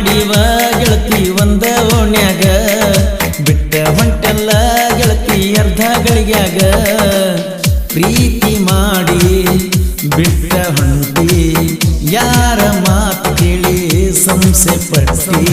ಮಾಡಿವ ಗೆಳತಿ ಒಂದ ಓಣ್ಯಾಗ, ಬಿಟ್ಟ ಹೊಂಟೆಲ್ಲ ಗೆಳತಿ ಅರ್ಧ ಗಳಿಗ್ಯಾಗ. ಪ್ರೀತಿ ಮಾಡಿ ಬಿಟ್ಟ ಹೊಂಟಿ ಯಾರ ಮಾತು ಕೇಳಿ ಸಂಸೆ ಪಟ್ಟಿ.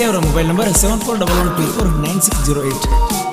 Camera mobile number seven four double one two four nine six zero eight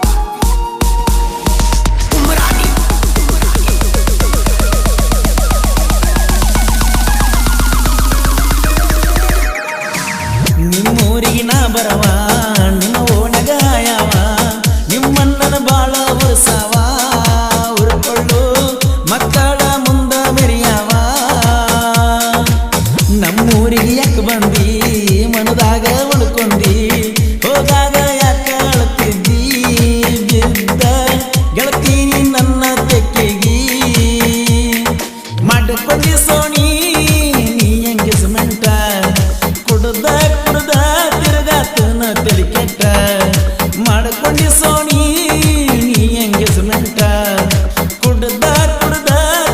ಕುಡ್ದ ತಿರುಗಾತನ ತಲೆ ಕೆಟ್ಟ. ಮಾಡ್ಕೊಂಡಿ ಸೋಣಿ, ನೀ ಎಂಗೇಜ್ಮೆಂಟ ಕುಡ್ದ ಕುಡ್ದ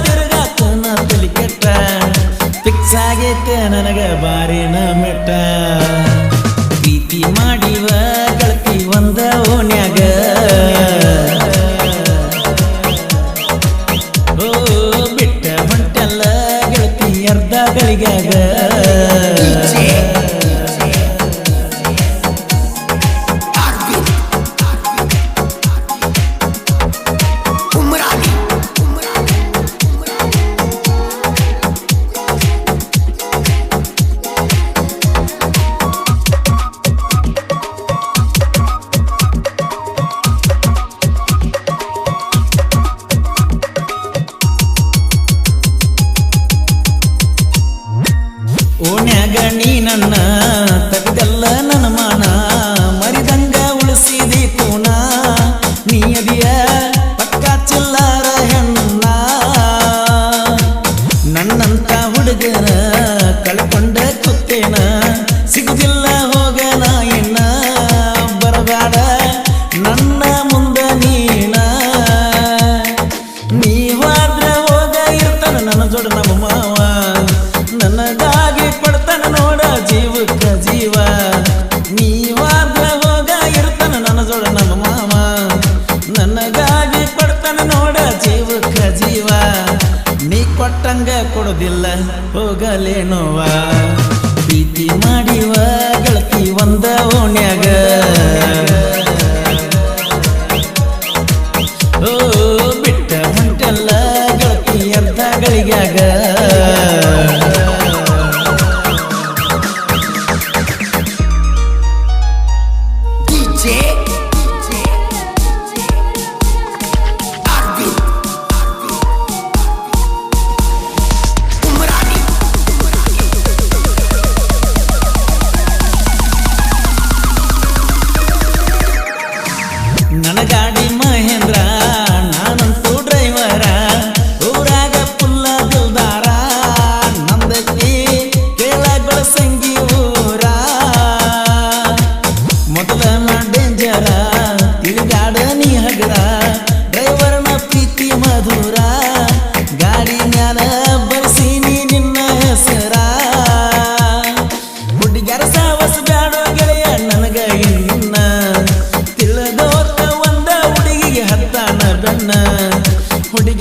ತಿರುಗಾತನ ತಲೆ ಕೆಟ್ಟ. ಫಿಕ್ಸ್ ಆಗೈತೆ ನನಗ ಬಾರಿನ ಮೆಟ್ಟ. ಪ್ರೀತಿ ಮಾಡಿವ ಗೆಳತಿ ಒಂದ ಓಣ್ಯಾಗ. ಓ, ಬಿಟ್ಟ ಹೊಂಟೆಲ್ಲ ಗೆಳತಿ ಅರ್ಧ ಗಳಿಗ್ಯಾಗ ನೀ ನನ್ನ ತಗದೆಲ್ಲ ನನ್ನ ಮಾನ. ಮರಿದಂಗ ಉಳಿಸಿದಿ ತೋನಾ ನೀ ಅದಿಯ ಪಕ್ಕ ಚಿಲ್ಲಾರ ಹೆಣ್ಣ. ನನ್ನಂತ ಹುಡುಗರ ಕಳ್ಕೊಂಡ ಕುತ್ತೇನ. ಸಿಗುದಿಲ್ಲ ಹೋಗ ನಾ ಇನ್ನ. ಬರಬೇಡ ನನ್ನ ಕೊಟ್ಟಂಗ ಕೊಡುದಿಲ್ಲ ಹೋಗಲೇನೋವ?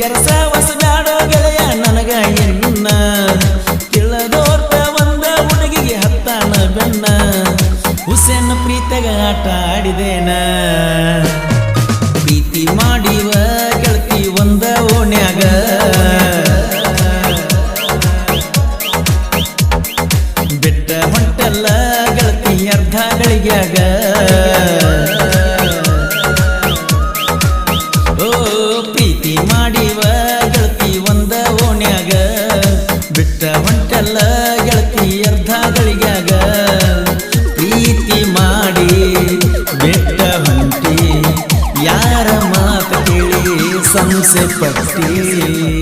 ಹುಡುಗ್ಯಾರ ಹೊಸದಾಡೋ ಗೆಳೆಯ ನನಗ ಎನ್ನ? ತಿಳಿದೋತ ಒಂದ ಹುಡುಗಿಗೆ ಹತ್ತಾನ ಬೆನ್ನ? ಹುಸೇನ ಪ್ರೀತಗ ಆಟ ಆಡಿದೇನ? ಪ್ರೀತಿ ಮಾಡಿವ ಗೆಳತಿ ಒಂದ ಓಣ್ಯಾಗ. ಬೆಟ್ಟ ಹೊಂಟಲ್ಲ ಗೆಳತಿ ಅರ್ಧ ಗಳಿಗ್ಯಾಗ. ಹೊಂಟಿ ಯಾರ